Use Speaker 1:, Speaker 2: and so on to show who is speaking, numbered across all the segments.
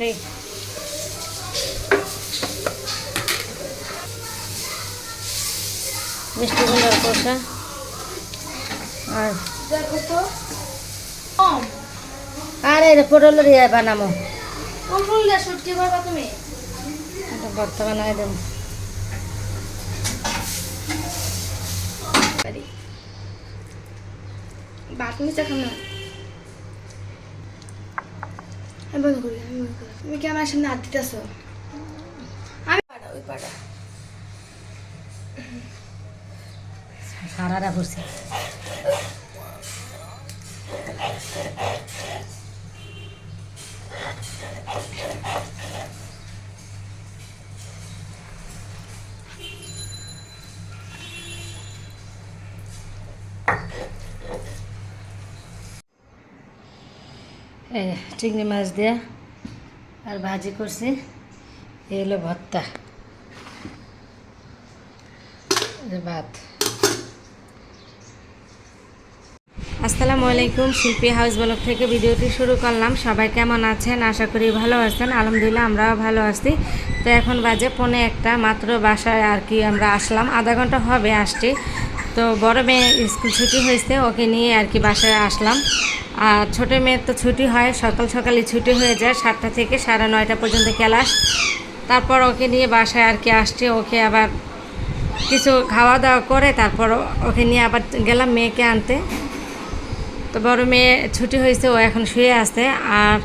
Speaker 1: ঠিক মিষ্টি কুমড়ার কষা আর আর এই পটলের ইয়ে বানামো ভর্তা বানাই দেবো
Speaker 2: ভাত নিচে খাও না আমি বন্ধ করি আমি বন্ধ করি তুমি কি আমার সামনে হাত দিতেছ? আমি পাটা ওই পাটা
Speaker 1: সারারা এই চিংড়ি মাছ দিয়ে আর ভাজি করছি এ হলো ভাত। আসসালামু আলাইকুম, শিল্পী হাউস ব্লগ থেকে ভিডিওটি শুরু করলাম। সবাই কেমন আছেন? আশা করি ভালো আছেন। আলহামদুলিল্লাহ, আমরাও ভালো আছি। তো এখন বাজে পনে একটা, মাত্র বাসায় আর কি আমরা আসলাম। আধা ঘণ্টা হবে আসছি তো বড় মেয়ে স্কুল ছুটি হয়েছে, ওকে নিয়ে আর কি বাসায় আসলাম। আর ছোটো মেয়ের তো ছুটি হয়, সকাল সকালে ছুটি হয়ে যায়, সাতটা থেকে সাড়ে নয়টা পর্যন্ত ক্লাস। তারপর ওকে নিয়ে বাসায় আর কি আসছে, ওকে আবার কিছু খাওয়া দাওয়া করে তারপর ওকে নিয়ে আবার গেলাম মেয়েকে আনতে। তো বড় মেয়ে ছুটি হয়েছে, ও এখন শুয়ে আছে। আর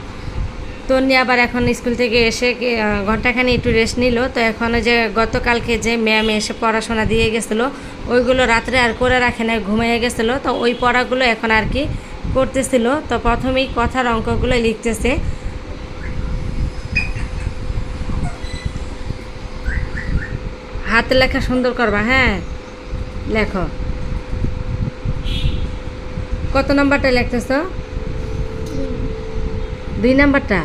Speaker 1: তন্নি আবার এখন স্কুল থেকে এসে ঘন্টাখানি একটু রেস্ট নিল। তো এখন যে গতকালকে যে ম্যাম এসে পড়াশোনা দিয়ে গেছিল, ওইগুলো রাত্রে আর করে রাখে না ঘুমিয়ে গেছিল। তো ওই পড়াগুলো এখন আর কি করতেছিল। তো প্রথমেই কথার অঙ্কগুলো লিখতেছে। হাতে লেখা সুন্দর করবা হ্যাঁ? লেখো। কত নাম্বারটা লিখতেছ? দুই নাম্বারটা?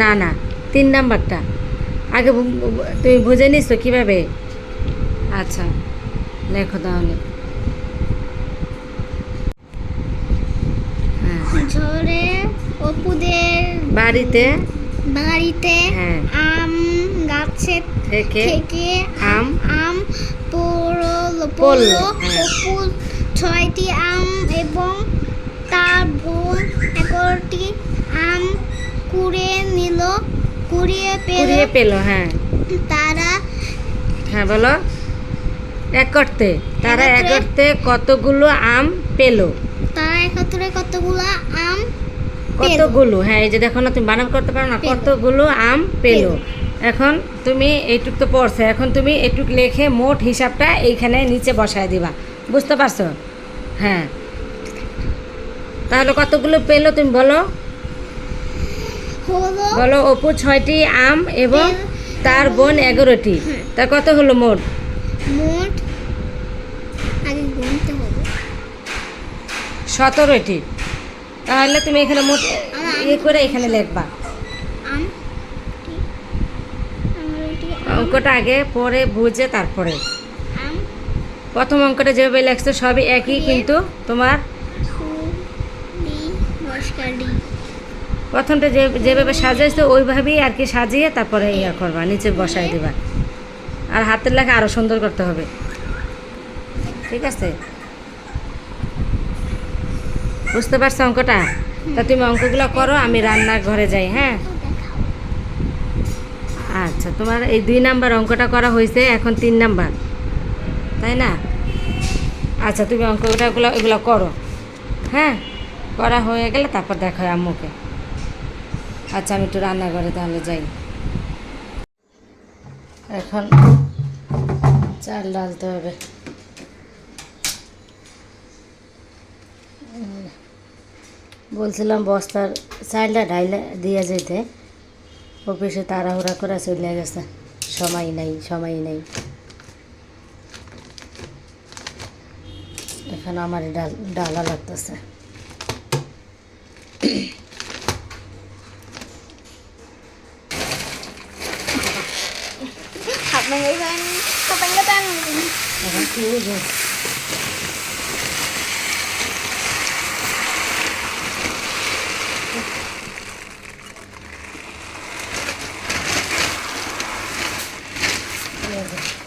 Speaker 1: না না তিন নাম্বারটা। আগে তুমি বুঝে নিছো কীভাবে? আচ্ছা লেখো তাহলে। হ্যাঁ।
Speaker 3: ঝড়ে অপুদের
Speaker 1: বাড়িতে?
Speaker 3: বাড়িতে
Speaker 1: হ্যাঁ।
Speaker 3: আম গাছে
Speaker 1: থেকে আম
Speaker 3: আম পড়ল
Speaker 1: পড়ল,
Speaker 3: পড়ল
Speaker 1: হ্যাঁ।
Speaker 3: অপু ছয়টি আম এবং তার বোন এগারোটি আম কুড়ে নিল কুড়িয়ে পেল।
Speaker 1: কুড়িয়ে পেল হ্যাঁ।
Speaker 3: তারা
Speaker 1: হ্যাঁ বলো। এক করতে তারা এক করতে কতগুলো আম পেল?
Speaker 3: তারা একত্রে কতগুলো আম
Speaker 1: কতগুলো? হ্যাঁ এই যে দেখো না তুমি বানান করতে পারো না। কতগুলো আম পেল। এখন তুমি এইটুক তো পড়ছে। এখন তুমি এইটুক লেখে মোট হিসাবটা এইখানে নিচে বসায় দিবা। বুঝতে পারছ? হ্যাঁ। তাহলে কতগুলো পেল তুমি বলো? বলো অপু ছয়টি আম এবং তার বোন এগারোটি। তা কত হলো মোট?
Speaker 3: মোট আগে গুনতে হবে।
Speaker 1: সতেরোটি। তাহলে তুমি এখানে মোট ইয়ে করে এখানে লিখবা। অঙ্কটা আগে পরে বুঝে তারপরে। প্রথম অঙ্কটা যেভাবে লেখছো সবই একই কিন্তু তোমার প্রথমটা যে যেভাবে সাজাইছো, ওইভাবেই আর কি সাজিয়ে তারপরে ইয়া করবা, নিচে বসাই দিবা। আর হাতের লেখা আরও সুন্দর করতে হবে। ঠিক আছে? বুঝতে পারছ অঙ্কটা? তা তুমি অঙ্কগুলো করো, আমি রান্নার ঘরে যাই হ্যাঁ? আচ্ছা তোমার এই দুই নাম্বার অঙ্কটা করা হয়েছে, এখন তিন নাম্বার। তাই না? আচ্ছা তুমি অঙ্কটাগুলো এগুলো করো। হ্যাঁ? করা হয়ে গেলে তারপর দেখো আম্মুকে। আচ্ছা আমি একটু রান্নাঘরে তাহলে যাই। এখন চাল ডালতে হবে। বলছিলাম বস্তার চালটা ডাইলে দিয়ে যেতে অফিসে তাড়াহুড়া করে চলে গেছে। সময় নাই, সময় নেই। এখন আমার ডাল, ডালা লাগতেছে।
Speaker 3: फ्यूज
Speaker 1: है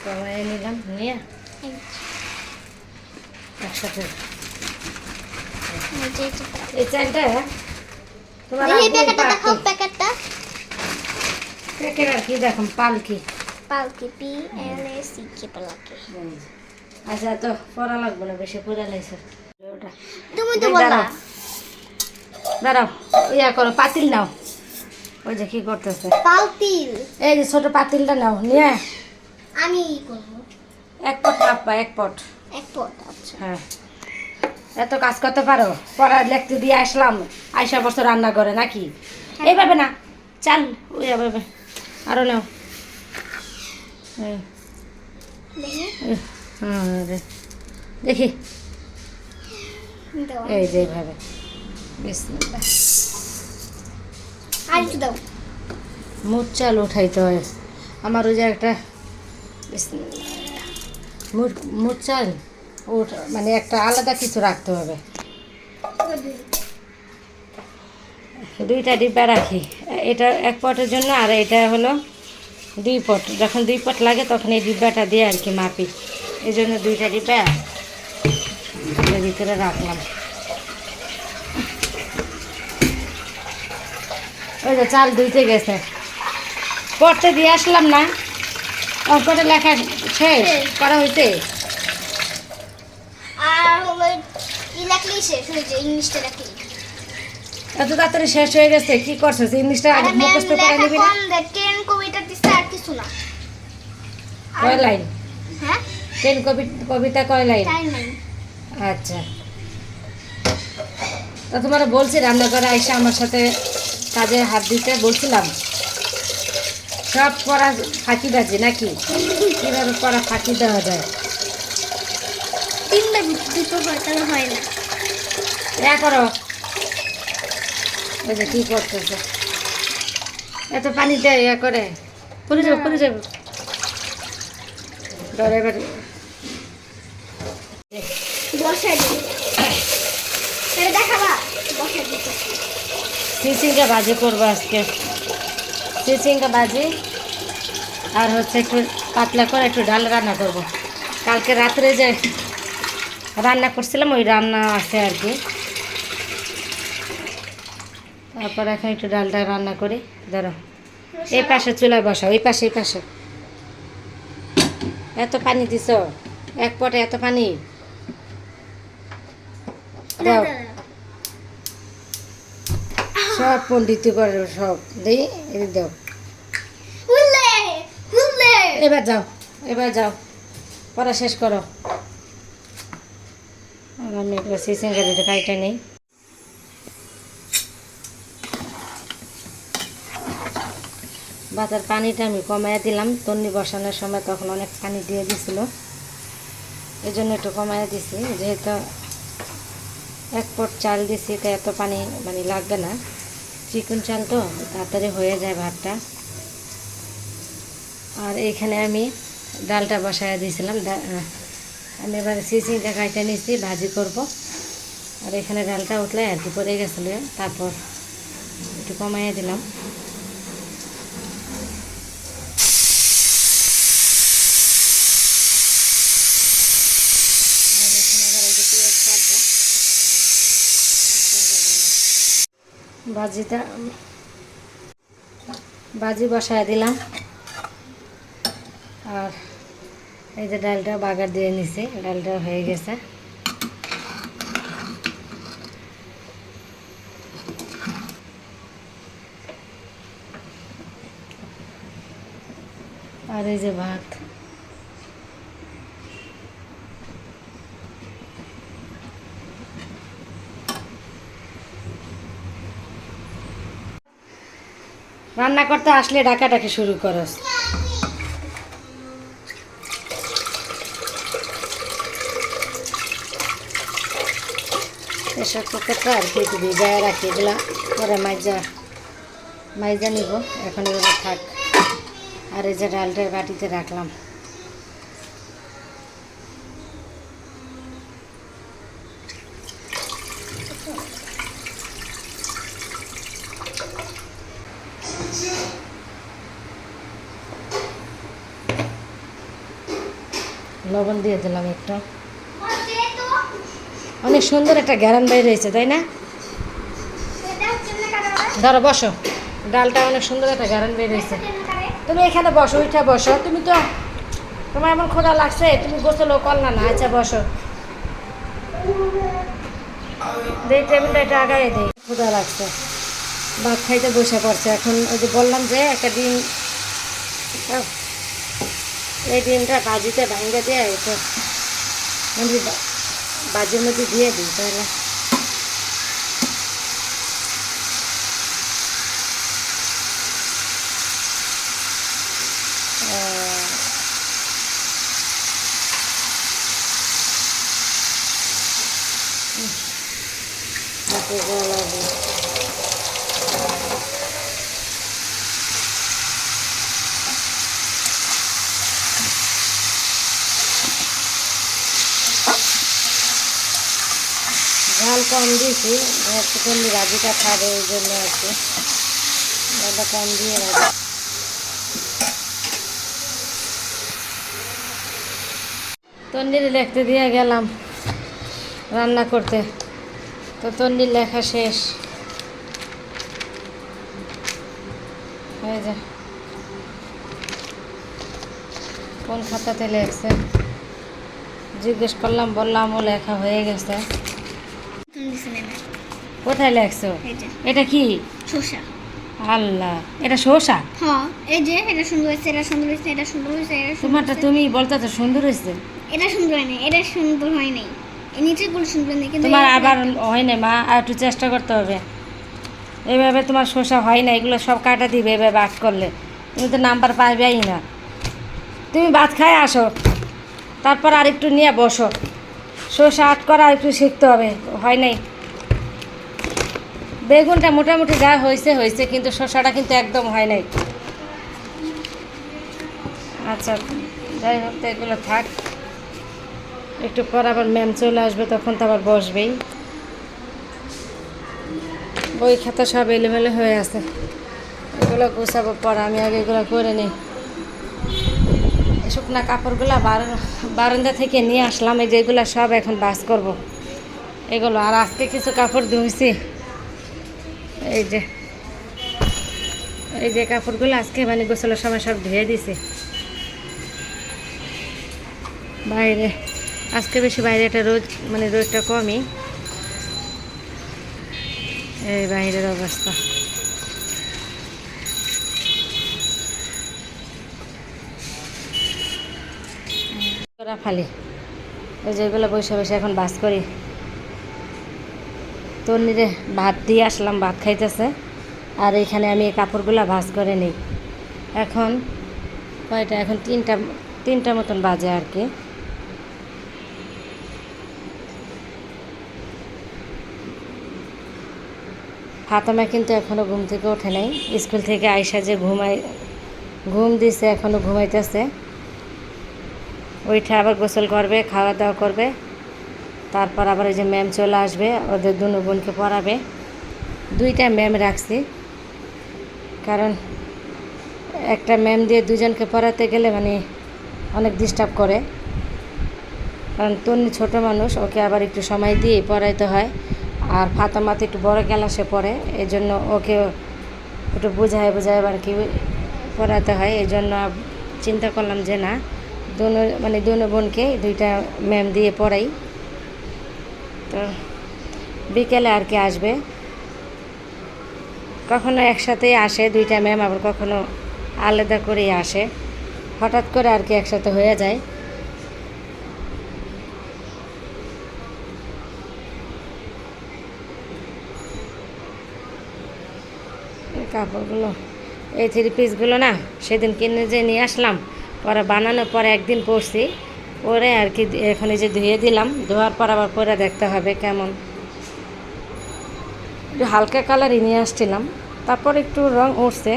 Speaker 1: কমায় নিলাম নিয়ে একসাথে
Speaker 3: এই
Speaker 1: চ্যানটা তোমার
Speaker 3: প্যাকেটটা
Speaker 1: প্যাকেট আর কি দেখুন পালকি
Speaker 3: পালকি P L A C K পালকি
Speaker 1: আচ্ছা তো পড়া লাগবে না বেশি পড়া লাগছে।
Speaker 3: তুমি তো
Speaker 1: দাঁড়াও। ইয়া করো পাতিল নাও। ওই যে কি করতেছে?
Speaker 3: পালতিল
Speaker 1: এই যে ছোট পাতিলটা নাও নিয়ে।
Speaker 3: আমি করব।
Speaker 1: এক পট মাপবা এক পট।
Speaker 3: এক পট আচ্ছা।
Speaker 1: হ্যাঁ। এত কাজ করতে পারো? পড়া লিখতে দিয়ে আসলাম আইসা বছর রান্না করে নাকি? এইভাবে না চাল ওই এভাবে আরও নাও। এই, হুম, দেখি। এই যে এইভাবে।
Speaker 3: আর
Speaker 1: মুখ চাল উঠাইতে হয়। আমার ওই যে একটা মুর চাল ওঠ মানে একটা আলাদা কিছু রাখতে হবে। দুইটা ডিব্বা রাখি। এটা এক পটের জন্য আর এটা হলো দুই পট। যখন দুই পট লাগে তখন এই ডিব্বাটা দিয়ে আর কি মাপি। এই জন্য দুইটা ডিব্বা এর ভিতরে রাখলাম। ওই যে চাল ধুইতে গেছে। পড়তে দিয়ে আসলাম না। অঙ্কটা লেখা শেষ করা
Speaker 3: লাগলেই
Speaker 1: এত তাড়াতাড়ি শেষ হয়ে গেছে কি করছিস? ইংলিশটা মুখস্থ করে নিবি না? লাইন?
Speaker 3: হ্যাঁ?
Speaker 1: টেন কবিতা কয় লাইন? আচ্ছা। তা তোমার বলছি রান্না করে আইসা আমার সাথে কাজে হাত দিতে বলছিলাম। সব পড়া ফাঁকি বাজে নাকি? কীভাবে পড়া ফাঁকি দেওয়া যায়?
Speaker 3: তিনবার দুটো হয় না।
Speaker 1: ইয়া করো। ওই যে কী করতেছে? এত পানি দেয় ইয়া করে। পরে যাব পরে যাব। ধর এবার
Speaker 3: বসাই দিই। তাহলে দেখাবা। বসাই দিতে
Speaker 1: চিচিঙ্গা ভাজি করব আজকে। চিচিঙ্গা ভাজি আর হচ্ছে একটু পাতলা করে একটু ডাল রান্না করব। কালকে রাত্রে যে রান্না করছিলাম ওই রান্না আছে আর কি। তারপর এখন একটু ডালটা রান্না করি। ধরো। এই পাশে চুলায় বসা ওই পাশে এই পাশে। এত পানি দিছ? এক পটে এত পানি? দাও। সব পণ্ডিত করে সব। দেই এদিক দাও। এবার যাও এবার যাও। পড়া শেষ করো। আমি একবার সিসিং গাড়িটা কাইটা নেই। ভাতের পানিটা আমি কমাইয়া দিলাম। তন্নি বসানোর সময় তখন অনেক পানি দিয়ে দিছিল। এই জন্য একটু কমাইয়া দিছি। যেহেতু এক পট চাল দিছি তো এত পানি মানে লাগবে না। চিকন চাল তো, তাড়াতাড়ি হয়ে যায় ভাতটা। আর এখানে আমি ডালটা বসায় দিয়েছিলাম আমি এবার সিসিটা কাইটা নিয়েছি ভাজি করব। আর এখানে ডালটা উঠলে, আর গেছিল গেছিল, তারপর একটু কমাইয়া দিলাম আর এখানে আবার এই যে পেঁয়াজ কাটবো। ভাজিটা ভাজি বসায় দিলাম। আর এই যে ডালটা বাগার দিয়ে নিছি, ডালটা হয়ে গেছে। আর এই যে ভাত। রান্না করতে আসলে ডাকাটাকে শুরু করস প্রেশার কুকারটা আর কি একটু গায়ে রাখি এগুলা, পরে মাইজা মাইজা নিব। এখন এগুলো থাক। আর এই যে ডালটার বাটিতে রাখলাম। দিয়ে দিলাম একটু। অনেক সুন্দর একটা গ্যারান বাইর হয়েছে তাই না? ধরো বসো। ডালটা অনেক সুন্দর একটা গ্যারান বের হয়েছে। তুমি এখানে বসো ওইটা বসো। তুমি তো তোমার এমন খোদা লাগছে তুমি গোসলো করলা না। আচ্ছা বসো। দেই টেবিলটা এটা আগায় দেই। খোদা লাগছে। ভাত খাইতে বসে পড়ছে। এখন ওই যে বললাম যে একটা ডিম আহ, এই ডিমটা ভাজিতে ভাঙ্গে একটু মানে বা- বাজির মধ্যে দিয়ে দিই তাহলে হাতে গলাবো ঝাল কম দিয়েছি একটুখানি রাজিটা খাবে ওই জন্য আর কি। ঝালটা কম দিয়ে রাজি তন্দিরে লিখতে দিয়ে গেলাম রান্না করতে। তো তন্দির লেখা শেষ। হয়ে যা। কোন খাতাতে লেখছে? জিজ্ঞেস করলাম, বললাম ও লেখা হয়ে গেছে। কোথায়
Speaker 3: যে
Speaker 1: এটা। কি?
Speaker 3: শসা।
Speaker 1: আল্লাহ এটা শসা?
Speaker 3: হ্যাঁ এই যে এটা সুন্দর হয়েছে এটা সুন্দর হয়েছে এটা সুন্দর হয়েছে এটা
Speaker 1: তোমারটা তুমি বলতে তো সুন্দর হয়েছে।
Speaker 3: এটা সুন্দর হয় নাই এটা সুন্দর হয় নাই। নিচেরগুলো সুন্দর নেই কিন্তু
Speaker 1: তোমার আবার হয় না মা আর একটু চেষ্টা করতে হবে। এইভাবে তোমার শসা হয় না এগুলো সব কাটা দিবে এভাবে আট করলে। তুমি তো নাম্বার পাইবেই না। তুমি ভাত খায় আসো। তারপর আর একটু নিয়ে বসো। শসা আট করা আর একটু শিখতে হবে হয় নাই। বেগুনটা মোটামুটি যা হয়েছে হয়েছে, কিন্তু শসাটা কিন্তু একদম হয় নাই। আচ্ছা যাই হোক, তো এগুলো থাক। একটু পর আবার ম্যাম চলে আসবে, তখন তো আবার বসবেই। বই খাতা সব এলোমেলো হয়ে আছে। এগুলো গুছাবো পর, আমি আগে এগুলো করে নিই। শুকনা কাপড়গুলো বারান্দা থেকে নিয়ে আসলাম, এই যেগুলো সব এখন বাস করব। এগুলো, আর আজকে কিছু কাপড় ধুইছি। এই যে এই যে কাপড়গুলো আজকে মানে গোসলের সময় সব ধুয়ে দিছে। বাইরে, আজকে বেশি বাইরে একটা রোদ মানে রোদটা কমই। এই বাইরের অবস্থা। ফালি। ওই যেগুলো বসে বসে এখন বাস করি। তন্নিরে ভাত দিয়ে আসলাম, ভাত খাইতেছে। আর এখানে আমি এই কাপড়গুলো ভাজ করে নিই। এখন কয়টা? এখন তিনটা তিনটা মতন বাজে আর কি। ফাতেমা কিন্তু এখনও ঘুম থেকে ওঠে নাই। স্কুল থেকে আইসা যে ঘুমাই, ঘুম দিছে এখনও ঘুমাইতেছে। ওইটা আবার গোসল করবে খাওয়া দাওয়া করবে। তারপর আবার ওই যে ম্যাম চলে আসবে, ওদের দুনো বোনকে পড়াবে। দুইটা ম্যাম রাখছি। কারণ একটা ম্যাম দিয়ে দুজনকে পড়াতে গেলে মানে অনেক ডিস্টার্ব করে। কারণ তন্নি ছোটো মানুষ, ওকে আবার একটু সময় দিয়ে পড়াইতে হয়। আর ফাতামাতে একটু বড় ক্লাসে পড়ে এই জন্য ওকে একটু বোঝায় বোঝায় আর কি পড়াতে হয়। এই জন্য চিন্তা করলাম যে না, দুনো মানে দুনো বোনকে দুইটা ম্যাম দিয়ে পড়াই। তো বিকেলে আর কি আসবে। কখনো একসাথেই আসে দুইটা ম্যাম, আবার কখনো আলাদা করেই আসে। হঠাৎ করে আর কি একসাথে হয়ে যায়। কাপড়গুলো, এই থ্রি পিসগুলো না সেদিন কিনে যে নিয়ে আসলাম। পরে বানানোর পরে একদিন পরছি। পরে আর কি, এখন এই যে ধুয়ে দিলাম, ধোয়ার পর আবার পরে দেখতে হবে কেমন। একটু হালকা কালারই নিয়ে আসছিলাম, তারপর একটু রং উঠছে,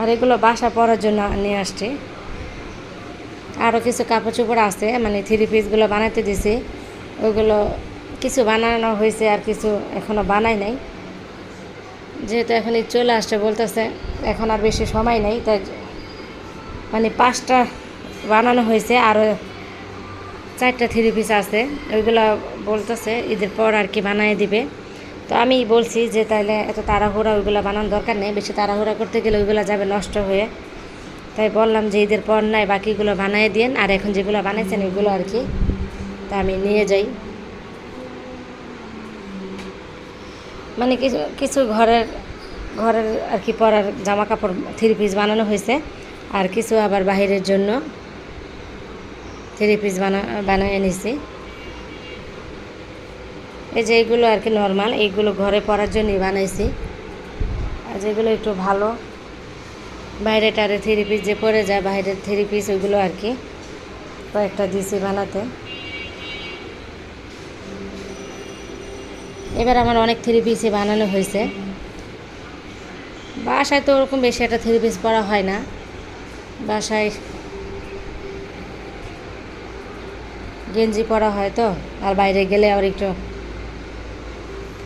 Speaker 1: আর এগুলো বাসা পরার জন্য নিয়ে আসছি। আরও কিছু কাপড় চোপড় আছে মানে থ্রি পিসগুলো বানাতে দিছি ওইগুলো কিছু বানানো হয়েছে আর কিছু এখনও বানাই নাই। যেহেতু এখন এই চলে আসছে বলতেছে, এখন আর বেশি সময় নেই, তাই মানে পাঁচটা বানানো হয়েছে আরও চারটা থ্রি পিস আছে, ওইগুলো বলতেছে, ঈদের পর আর কি বানিয়ে দিবে। তো আমি বলছি যে তাহলে এত তাড়াহুড়া ওইগুলো বানানোর দরকার নেই, বেশি তাড়াহুড়া করতে গেলে ওইগুলো যাবে নষ্ট হয়ে। তাই বললাম যে ঈদের পর নাই, বাকিগুলো বানিয়ে দিন আর এখন যেগুলো বানাইছেন ওইগুলো আর কি। তা আমি নিয়ে যাই। মানে কিছু কিছু ঘরের ঘরের আর কি পরার জামা কাপড় থ্রি পিস বানানো হয়েছে, আর কিছু আবার বাহিরের জন্য। থ্রি পিস বানা বানিয়ে নিছি এই যে এইগুলো আর কি নর্মাল এইগুলো ঘরে পরার জন্যই বানাইছি। আর যেগুলো একটু ভালো বাইরে টারে থ্রি পিস যে পরে যায়, বাইরের থ্রি পিস ওইগুলো আর কি কয়েকটা দিছি বানাতে। এবার আমার অনেক থ্রি পিসই বানানো হয়েছে। বাসায় তো ওরকম বেশি একটা থ্রি পিস পরা হয় না। বাসায় গেঞ্জি পরা হয় তো, আর বাইরে গেলে আবার একটু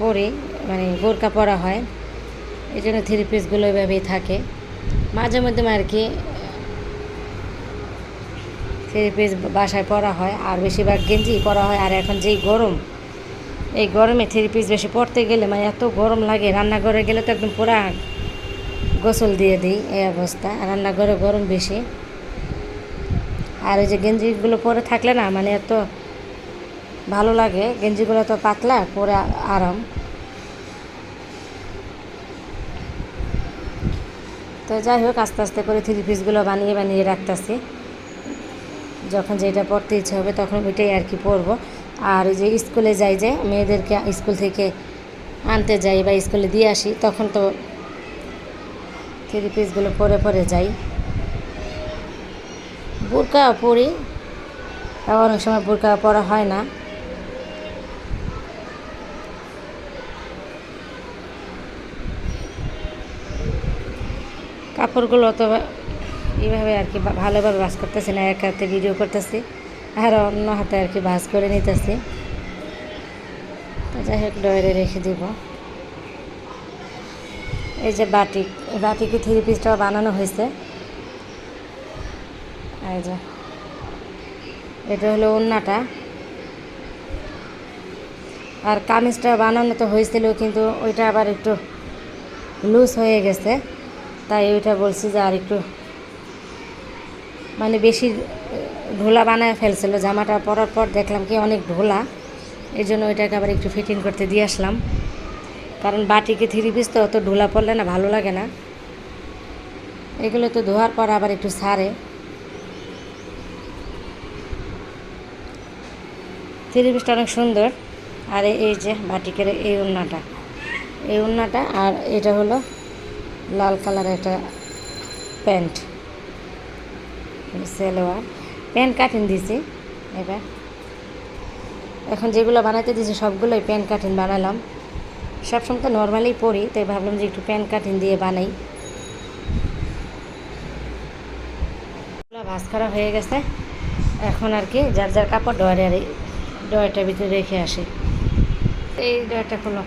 Speaker 1: পরি মানে বোরকা পরা হয়। এই জন্য থ্রি পিসগুলো এভাবেই থাকে। মাঝে মধ্যে আর কি থ্রি পিস বাসায় পরা হয়, আর বেশিরভাগ গেঞ্জি পরা হয়। আর এখন যেই গরম, এই গরমে থ্রি পিস বেশি পরতে গেলে মানে এত গরম লাগে, রান্নাঘরে গেলে তো একদম পুরা গোসল দিয়ে দিই, এই অবস্থা। রান্নাঘরে গরম বেশি। আর ওই যে গেঞ্জিগুলো পরে থাকলে না মানে এত ভালো লাগে। গেঞ্জিগুলো তো পাতলা, পরে আরাম। তো যাই হোক, আস্তে আস্তে করে থ্রি পিসগুলো বানিয়ে বানিয়ে রাখতেছি। যখন যেটা পড়তে ইচ্ছে হবে তখন ওইটাই আর কি পরবো। আর ওই যে স্কুলে যাই যে, মেয়েদেরকে স্কুল থেকে আনতে যাই বা স্কুলে দিয়ে আসি, তখন তো থ্রি পিসগুলো পরে পরে যাই। বোরকা পরি আবার অনেক সময় বোরকা পরা হয় না। কাপড়গুলো তো এইভাবে আর কি ভালোভাবে ভাজ করতেছি না, এক হাতে ভিডিও করতেছি, আর অন্য হাতে আর কি ভাজ করে নিতেছি। যাই হোক ডয়ারে রেখে দিব। এই যে বাটিক বাটিকে থ্রি পিসটা বানানো হয়েছে। এই যে। এটা হলো ওন্নাটা আর কামিজটা বানানো তো হয়েছিল, কিন্তু ওইটা আবার একটু লুজ হয়ে গেছে। তাই ওইটা বলছি যে আর একটু মানে বেশি ঢোলা বানায় ফেলছিল। জামাটা পরার পর দেখলাম কি অনেক ঢোলা এই জন্য ওইটাকে আবার একটু ফিটিং করতে দিয়ে আসলাম। কারণ বাটিকে থ্রি পিস তো অত ঢোলা পড়লে না ভালো লাগে না। এগুলো তো ধোয়ার পর আবার একটু সারে। থ্রি অনেক সুন্দর। আর এই- যে বাটিকের এই উন্নাটা। এই উন্নাটা আর এটা হলো লাল কালার একটা প্যান্ট। সেলোয়ার। প্যান্ট কাটিং দিছি এবার। এখন যেগুলো বানাতে দিয়েছি সবগুলোই প্যান্ট কাটিং বানালাম। সবসময় তো নর্মালি পরি, তাই ভাবলাম যে একটু প্যান্ট কাটিং দিয়ে বানাই। ভাজ করা হয়ে গেছে। এখন আর কি যার যার কাপড় ডয়ারে ডয়ারটার ভিতরে রেখে আসি। এই ডয়ারটা খোলো।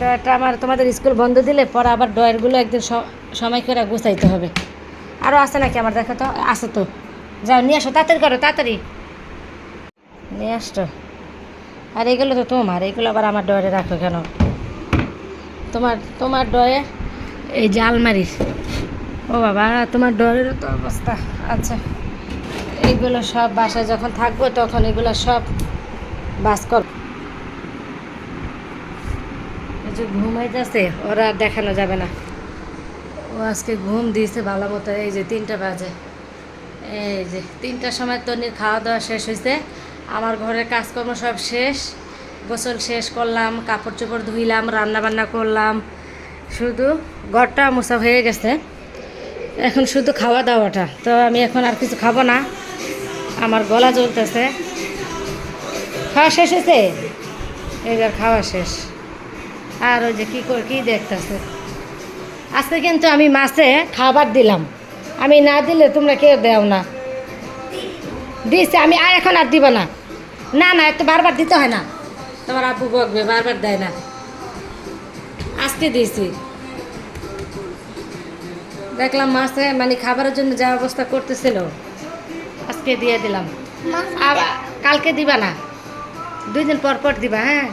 Speaker 1: ডয়ারটা আমার, তোমাদের স্কুল বন্ধ দিলে পরে আবার ডয়ারগুলো একদিন সময় করে গুছাইতে হবে। আরও আছে নাকি আমার? দেখো তো, আছে তো। যাও, নিয়ে আসো, তাড়াতাড়ি করো, তাড়াতাড়ি। নিয়ে আসতো আর এগুলো তো তোমার, এগুলো আবার আমার ডয়ারে রাখো কেন? তোমার তোমার ডয়ে এই যে আলমারির। ও বাবা, তোমার ডয়ের তো অবস্থা। আচ্ছা। এইগুলো সব বাসায় যখন থাকব তখন এগুলো সব বাস কর এই যে ঘুমাইতেছে, ওরা আর দেখানো যাবে না। ও আজকে ঘুম দিয়েছে ভালো মতো, এই যে তিনটা বাজে। এই যে তিনটার সময় তনির খাওয়া দাওয়া শেষ হয়েছে আমার ঘরের কাজকর্ম সব শেষ। গোসল শেষ করলাম কাপড় চোপড় ধুইলাম রান্না বান্না করলাম। শুধু ঘরটা মোছা হয়ে গেছে। এখন শুধু খাওয়া দাওয়াটা তো আমি এখন আর কিছু খাব না। আমার গলা জ্বলতেছে। খাওয়া শেষ হয়েছে? এবার খাওয়া শেষ। আর ওই যে কী করে, কী দেখতেছে? আজকে কিন্তু আমি মাছে খাবার দিলাম। আমি না দিলে তোমরা কেউ দেও না। দিছে, আমি আর এখন আর দিব না। না না, এত বারবার দিতে হয় না। তোমার আব্বু বকবে, বারবার দেয় না। আজকে দিয়েছি। দেখলাম মাছে মানে খাবারের জন্য যা অবস্থা করতেছিল। আজকে দিয়ে দিলাম। আবার কালকে দিবা না। দুই দিন পর পর দিবা হ্যাঁ?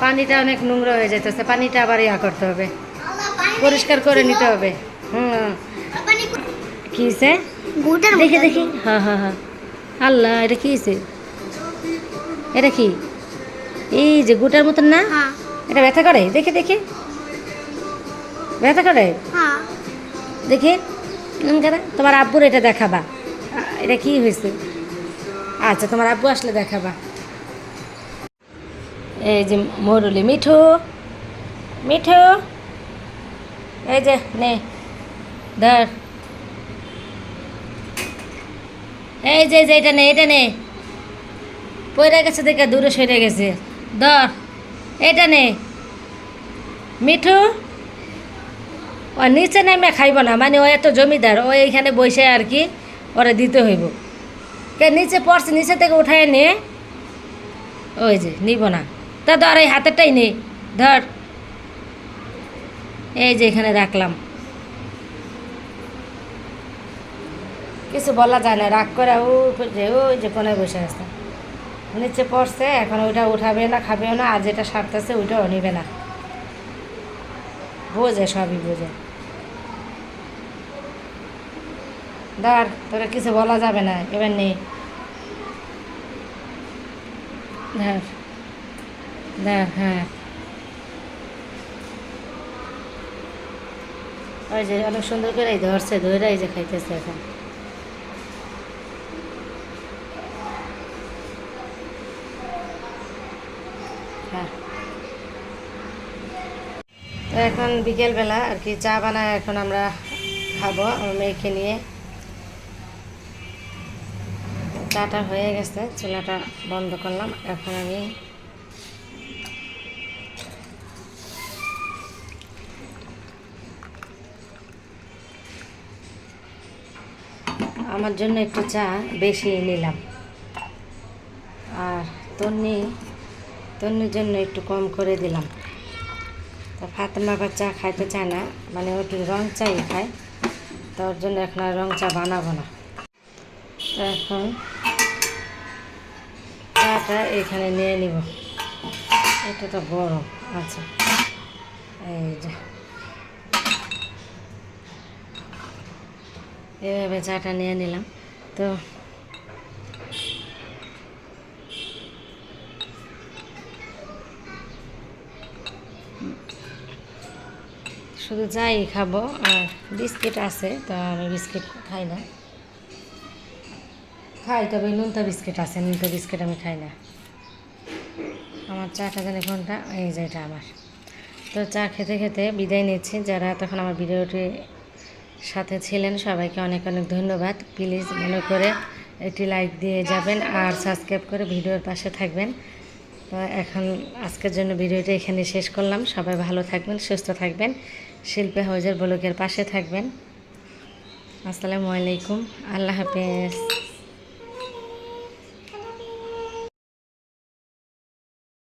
Speaker 1: পানিটা অনেক নোংরা হয়ে যাইতেছে পানিটা আবার ইয়া করতে হবে। পরিষ্কার করে নিতে হবে। হুম। কি হয়েছে দেখি দেখি। হ্যাঁ হ্যাঁ হ্যাঁ আল্লাহ এটা কি হয়েছে এটা কি? এই যে গোটার মতন না?
Speaker 3: হ্যাঁ।
Speaker 1: এটা ব্যথা করে? দেখে দেখি। ব্যথা করে?
Speaker 3: হ্যাঁ।
Speaker 1: দেখি। তোমার আব্বুর এটা দেখাবা। এটা কি হয়েছে? আচ্ছা তোমার আব্বু আসলে দেখাবা। এই যে মরুলি মিঠু মিঠু। এই যে, নে, ধর। এই যে যে, এটা নে এটা নে। পড়ে গেছে দেখে, দূরে সরে গেছে। ধর, এটা নে। মিঠু ও নিচে নেমে খাইব না মানে ও এত জমিদার, ও এইখানে বসে আর কি। ওরা দিতে হইব। কে নিচে পড়ছে, নিচে থেকে উঠায় নে। ওই যে, নিব না। তা ধর, এই হাতেরটাই নে। ধর। এই যে, এখানে রাখলাম। কিছু বলা যায় না, রাগ করে ও যে, ওই যে কোনায় বসে আছে। নিচে পড়ছে, এখন ওইটা উঠাবে না, খাবেও না, আর যেটা সারতেছে, ওইটাও নিবে না। বোঝে, সবই বোঝে। ধর তোরা কিছু বলা যাবে না, এবার নেই ধর হ্যাঁ। ওই যে অনেক সুন্দর করে এই ধরছে ধরে এই যে খাইতেছে এখন। হ্যাঁ। এখন বিকেলবেলা আর কি চা বানায় এখন আমরা খাব, আমার মেয়েকে নিয়ে। চাটা হয়ে গেছে, চুলাটা বন্ধ করলাম। এখন আমি আমার জন্য একটু চা বেশি নিলাম। আর তন্নি, তন্নির জন্য একটু কম করে দিলাম। তা ফাতেমা আবার চা খাইতে চায় না মানে ও একটু রং চাই খায় তো ওর জন্য এখন আর রং চা বানাবো না। তো এখন চাটা এখানে নিয়ে নিব। এটা তো বড় আচ্ছা। এই যে। এভাবে চাটা নিয়ে নিলাম। তো শুধু যাই খাব, আর বিস্কিট আছে, তো আমি বিস্কিট খাই না। খাই, তবে নুনতা বিস্কিট আছে, নুনতা বিস্কিট আমি খাই না। আমার চাটা জানি কোনটা এই যে এটা আমার। তো চা খেতে খেতে বিদায় নিচ্ছি। যারা তখন আমার ভিডিওটি সাথে ছিলেন, সবাইকে অনেক অনেক ধন্যবাদ। প্লিজ মনে করে একটি লাইক দিয়ে যাবেন আর সাবস্ক্রাইব করে ভিডিওর পাশে থাকবেন। তো এখন আজকের জন্য ভিডিওটা এখানে শেষ করলাম। সবাই ভালো থাকবেন, সুস্থ থাকবেন। শিল্পী হাউজের ব্লকের পাশে থাকবেন। আসসালামু আলাইকুম। আল্লাহ হাফেজ।